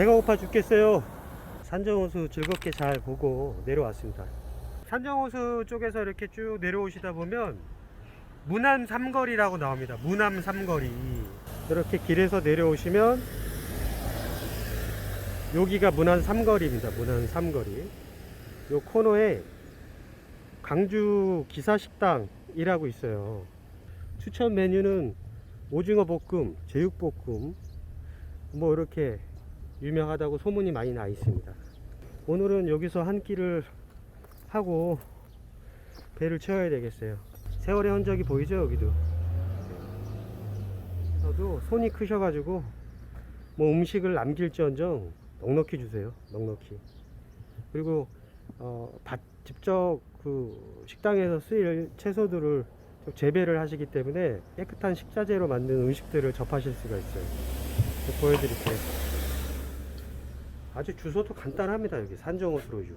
배가 고파 죽겠어요. 산정호수 즐겁게 잘 보고 내려왔습니다. 산정호수 쪽에서 이렇게 쭉 내려오시다 보면 문암 삼거리라고 나옵니다. 문암 삼거리. 이렇게 길에서 내려오시면 여기가 문암 삼거리입니다. 문암 삼거리. 요 코너에 강주 기사식당이라고 있어요. 추천 메뉴는 오징어 볶음, 제육볶음, 뭐 이렇게 유명하다고 소문이 많이 나 있습니다. 오늘은 여기서 한 끼를 하고 배를 채워야 되겠어요. 세월의 흔적이 보이죠 여기도. 저도 손이 크셔가지고 뭐 음식을 남길지언정 넉넉히 주세요. 넉넉히. 그리고 어, 밭 직접 그 식당에서 쓰일 채소들을 좀 재배를 하시기 때문에 깨끗한 식자재로 만든 음식들을 접하실 수가 있어요. 보여드릴게요. 아주 주소도 간단합니다. 여기 산정호수로 6.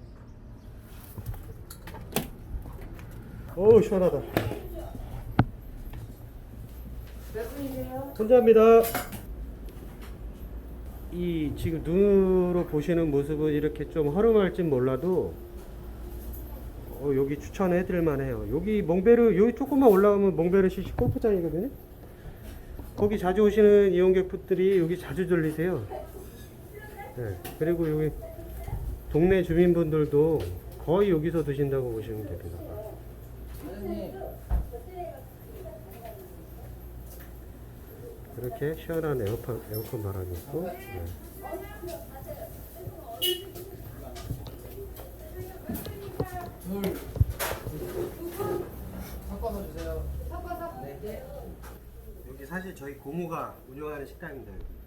어우 시원하다. 몇 분이세요? 혼자입니다. 이 지금 눈으로 보시는 모습은 이렇게 좀 허름할진 몰라도 어, 여기 추천해 드릴만 해요. 여기 몽베르 여기 조금만 올라가면 몽베르 시시 골프장이거든요. 거기 자주 오시는 이용객분들이 여기 자주 들리세요. 네. 그리고 여기 동네 주민분들도 거의 여기서 드신다고 보시면 됩니다. 이렇게 시원한 에어컨, 에어컨 바람이 있고 네. 네. 사실 저희 고모가 운영하는 식당입니다 여기 네,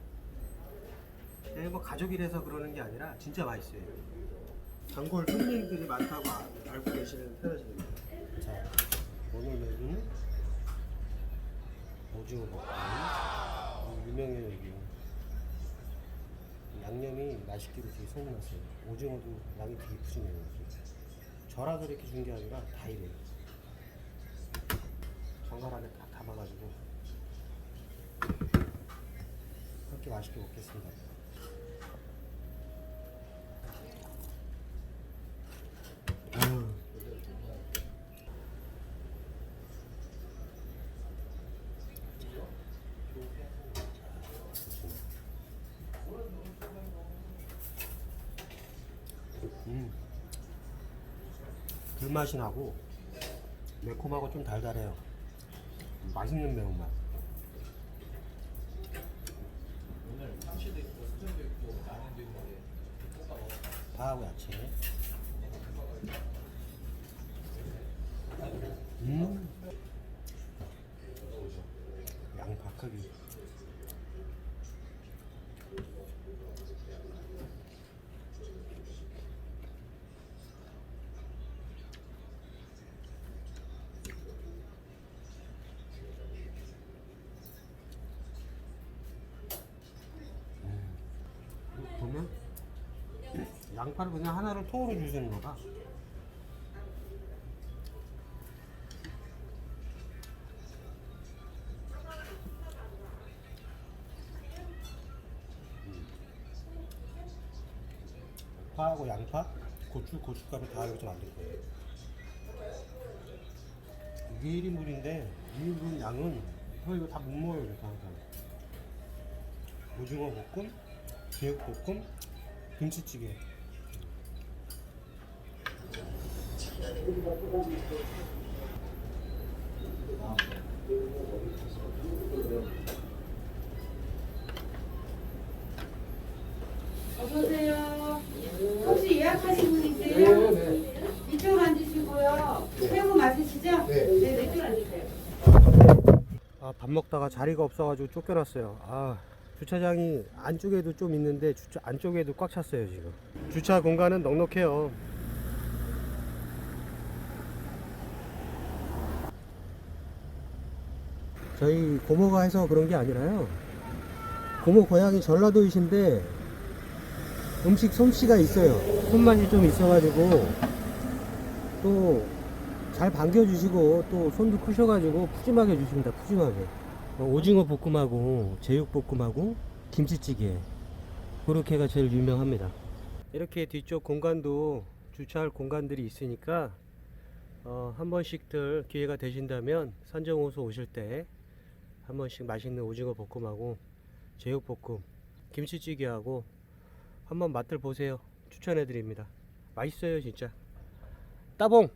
뭐 가족이라서 그러는 게 아니라 진짜 맛있어요. 단골 손님들이 많다고 아- 알고 계시는 편하십니다 자 오늘 메뉴는 오징어 볶음 음, 유명해요 여기 양념이 맛있기로 되게 소문났어요. 오징어도 양이 되게 푸짐해요. 절하서 이렇게 준 게 아니라 다 이래요. 정갈 안에 다 담아가지고 그렇게 맛있게 먹겠습니다. 불맛이 나고 매콤하고 좀 달달해요. 맛있는 매운맛. 파하고 야채. 음. 양파 크기. 이거 보면 양파를 그냥 하나를 통으로 주시는 거가 파하고 양파, 고추, 고춧가루 다 여기서 만들 거예요. 이게 1인분인데 1인분 양은 저 이거 다 못 먹어요 그래서 항상 오징어 볶음, 제육 볶음, 김치찌개. 어서 오세요. 혹시 예약하신 분 있어요? 네. 이쪽으로 앉으시고요. 새우 맞으시죠? 네. 네, 앉으세요. 아, 밥 먹다가 자리가 없어가지고 쫓겨났어요. 아, 주차장이 안쪽에도 좀 있는데 주차 안쪽에도 꽉 찼어요 지금. 주차 공간은 넉넉해요. 저희 고모가 해서 그런 게 아니라요. 고모 고향이 전라도이신데 음식 솜씨가 있어요. 손맛이 좀 있어가지고 또 잘 반겨주시고 또 손도 크셔가지고 푸짐하게 주십니다. 푸짐하게. 어, 오징어 볶음하고 제육 볶음하고 김치찌개 그렇게가 제일 유명합니다. 이렇게 뒤쪽 공간도 주차할 공간들이 있으니까 어, 한 번씩들 기회가 되신다면 산정호수 오실 때 한 번씩 맛있는 오징어 볶음하고 제육볶음, 김치찌개하고 한번 맛들 보세요. 추천해 드립니다. 맛있어요 진짜. 따봉!